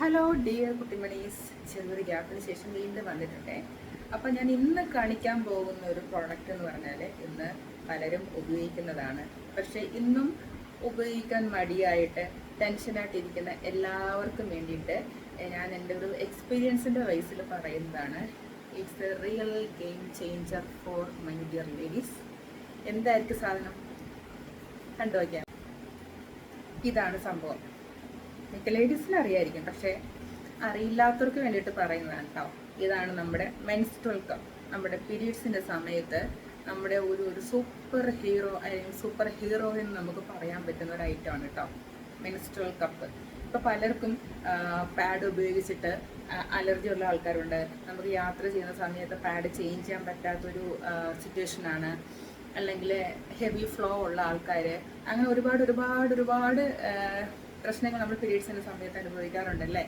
Hello dear കുട്ടിമണീസ്. ചെറിയൊരു ഗ്യാപ്പിന് ശേഷം വീണ്ടും വന്നിട്ടുണ്ട്. അപ്പം ഞാൻ ഇന്ന് കാണിക്കാൻ പോകുന്ന ഒരു പ്രോഡക്റ്റ് എന്ന് പറഞ്ഞാൽ ഇന്ന് പലരും ഉപയോഗിക്കുന്നതാണ്. പക്ഷേ ഇന്നും ഉപയോഗിക്കാൻ മടിയായിട്ട് ടെൻഷനായിട്ടിരിക്കുന്ന എല്ലാവർക്കും വേണ്ടിയിട്ട് ഞാൻ എന്റെ ഒരു എക്സ്പീരിയൻസിന്റെ വയസ്സിൽ പറയുന്നതാണ്. It's a real game changer for my dear ladies എന്തായിരിക്കും സാധനം? കണ്ടു വയ്ക്കാം ഇതാണ് സംഭവം. മിക്ക ലേഡീസിന് അറിയായിരിക്കും. പക്ഷേ അറിയില്ലാത്തവർക്ക് വേണ്ടിയിട്ട് പറയുന്നതാണ് കേട്ടോ ഇതാണ് നമ്മുടെ മെൻസ്ട്രൽ കപ്പ് നമ്മുടെ പീരീഡ്സിന്റെ സമയത്ത് നമ്മുടെ ഒരു ഒരു സൂപ്പർ ഹീറോ അല്ലെങ്കിൽ സൂപ്പർ ഹീറോ എന്ന് നമുക്ക് പറയാൻ പറ്റുന്ന ഒരു ഐറ്റം ആണ് കേട്ടോ മെൻസ്ട്രൽ കപ്പ് ഇപ്പോൾ പലർക്കും പാഡ് ഉപയോഗിച്ചിട്ട് അലർജി ഉള്ള ആൾക്കാരുണ്ട്. നമുക്ക് യാത്ര ചെയ്യുന്ന സമയത്ത് പാഡ് ചേഞ്ച് ചെയ്യാൻ പറ്റാത്തൊരു സിറ്റുവേഷനാണ് അല്ലെങ്കിൽ ഹെവി ഫ്ലോ ഉള്ള ആൾക്കാർ അങ്ങനെ ഒരുപാട് ഒരുപാട് ഒരുപാട് പ്രശ്നങ്ങൾ നമ്മൾ പീരീഡ്സിന്റെ സമയത്ത് അനുഭവിക്കാറുണ്ടല്ലേ?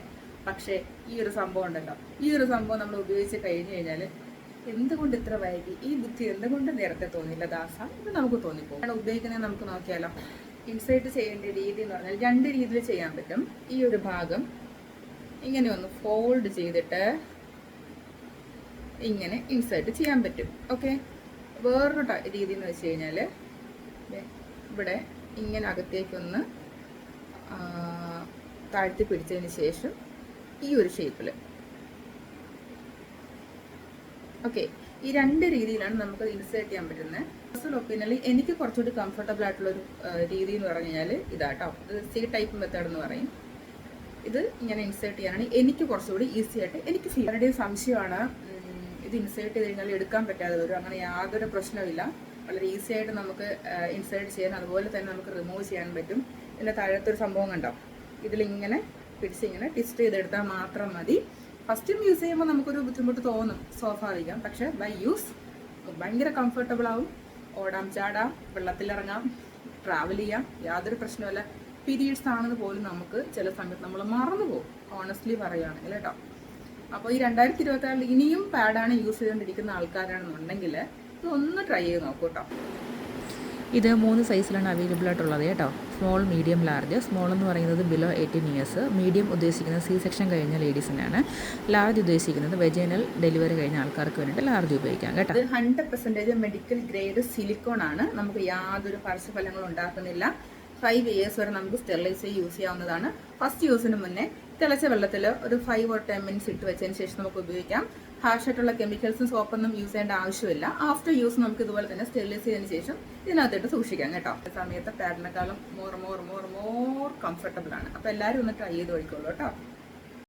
പക്ഷേ ഈ ഒരു സംഭവം ഉണ്ടല്ലോ. ഈ ഒരു സംഭവം നമ്മൾ ഉപയോഗിച്ച് കഴിഞ്ഞു കഴിഞ്ഞാൽ എന്തുകൊണ്ട് ഇത്ര വൈകി? ഈ ബുദ്ധി എന്തുകൊണ്ട് നേരത്തെ തോന്നിയില്ല ദാസ? ഇത് നമുക്ക് തോന്നിപ്പോകും. ആണ് ഉപയോഗിക്കുന്നത് നമുക്ക് നോക്കിയാലോ. ഇൻസൈറ്റ് ചെയ്യേണ്ട രീതി എന്ന് പറഞ്ഞാൽ രണ്ട് രീതിയിൽ ചെയ്യാൻ പറ്റും. ഈ ഒരു ഭാഗം ഇങ്ങനെ ഒന്ന് ഫോൾഡ് ചെയ്തിട്ട് ഇങ്ങനെ ഇൻസേർട്ട് ചെയ്യാൻ പറ്റും. ഓക്കെ വേറൊരു രീതി എന്ന് വെച്ച് കഴിഞ്ഞാൽ ഇവിടെ ഇങ്ങനെ അകത്തേക്കൊന്ന് താഴ്ത്തി പിടിച്ചതിന് ശേഷം ഈ ഒരു ഷേപ്പിൽ ഓക്കെ. ഈ രണ്ട് രീതിയിലാണ് നമുക്ക് ഇൻസേർട്ട് ചെയ്യാൻ പറ്റുന്നത്. പേഴ്സണൽ ഒപ്പീനിയനിൽ എനിക്ക് കുറച്ചുകൂടി കംഫർട്ടബിൾ ആയിട്ടുള്ള ഒരു രീതി എന്ന് പറഞ്ഞു കഴിഞ്ഞാൽ ഇതാട്ടോ. ഇത് സി ടൈപ്പ് മെത്തേഡ് എന്ന് പറയും. ഇത് ഇങ്ങനെ ഇൻസേർട്ട് ചെയ്യാനാണ്. എനിക്ക് കുറച്ചുകൂടി ഈസി ആയിട്ട് എനിക്ക് ഫീൽ ആരുടെയും സംശയമാണ്. ഇത് ഇൻസേർട്ട് ചെയ്ത് കഴിഞ്ഞാൽ എടുക്കാൻ പറ്റാതെ വരും. അങ്ങനെ യാതൊരു പ്രശ്നമില്ല വളരെ ഈസി ആയിട്ട് നമുക്ക് ഇൻസേർട്ട് ചെയ്യാൻ അതുപോലെ തന്നെ നമുക്ക് റിമൂവ് ചെയ്യാൻ പറ്റും. ഇതിന്റെ താഴത്തൊരു സംഭവം കണ്ടോ? ഇതിലിങ്ങനെ പിടിച്ച് ഇങ്ങനെ ട്വിസ്റ്റ് ചെയ്തെടുത്താൽ മാത്രം മതി. ഫസ്റ്റും യൂസ് ചെയ്യുമ്പോൾ നമുക്കൊരു ബുദ്ധിമുട്ട് തോന്നും സ്വാഭാവികം. പക്ഷേ ബൈ യൂസ് ഭയങ്കര കംഫർട്ടബിൾ ആവും. ഓടാം ചാടാം വെള്ളത്തിലിറങ്ങാം ട്രാവൽ ചെയ്യാം യാതൊരു പ്രശ്നമല്ല പീരീഡ്സ് ആണെന്ന് പോലും നമുക്ക് ചില സമയത്ത് നമ്മൾ മറന്നു പോകും. ഓണസ്റ്റ്ലി പറയുകയാണെങ്കിൽ കേട്ടോ. അപ്പോൾ ഈ രണ്ടായിരത്തി ഇരുപത്തി ഇനിയും പാഡാണ് യൂസ് ചെയ്തുകൊണ്ടിരിക്കുന്ന ആൾക്കാരാണെന്നുണ്ടെങ്കിൽ ഇതൊന്ന് ട്രൈ ചെയ്ത് നോക്കൂ കേട്ടോ. ഇത് മൂന്ന് സൈസിലാണ് അവൈലബിൾ ആയിട്ടുള്ളത് കേട്ടോ. സ്മോൾ മീഡിയം ലാർജ് സ്മോൾ എന്ന് പറയുന്നത് ബിലോ എയ്റ്റീൻ ഇയേഴ്സ് മീഡിയം ഉദ്ദേശിക്കുന്നത് സി സെക്ഷൻ കഴിഞ്ഞ ലേഡീസിനാണ് ലാർജ് ഉദ്ദേശിക്കുന്നത് വെജൈനൽ ഡെലിവറി കഴിഞ്ഞ ആൾക്കാർക്ക് വേണ്ടിയിട്ട് ലാർജ് ഉപയോഗിക്കാം കേട്ടോ. ഇത് hundred percentage medical grade silicone ആണ്. നമുക്ക് യാതൊരു പാർശ്വഫലങ്ങളും ഉണ്ടാക്കുന്നില്ല. ഫൈവ് ഇയേഴ്സ് വരെ നമുക്ക് സ്റ്റെറിലൈസ് യൂസ് ചെയ്യാവുന്നതാണ് ഫസ്റ്റ് യൂസിന് മുന്നേ തിളച്ച വെള്ളത്തിൽ ഒരു ഫൈവ് ഓർ ടെൻ മിനിറ്റ്സ് ഇട്ട് വെച്ചതിന് ശേഷം നമുക്ക് ഉപയോഗിക്കാം. ഹാർഷായിട്ടുള്ള കെമിക്കൽസും സോപ്പൊന്നും യൂസ് ചെയ്യേണ്ട ആവശ്യമില്ല. ആഫ്റ്റർ യൂസ് നമുക്ക് ഇതുപോലെ തന്നെ സ്റ്റെറിലൈസ് ചെയ്തതിന് ശേഷം ഇതിനകത്തിട്ട് സൂക്ഷിക്കാം കേട്ടോ. സമയത്ത് പാഡിനെക്കാളും more more more more comfortable ആണ്. അപ്പോൾ എല്ലാവരും ഒന്ന് ട്രൈ ചെയ്ത് കഴിക്കുള്ളൂ കേട്ടോ.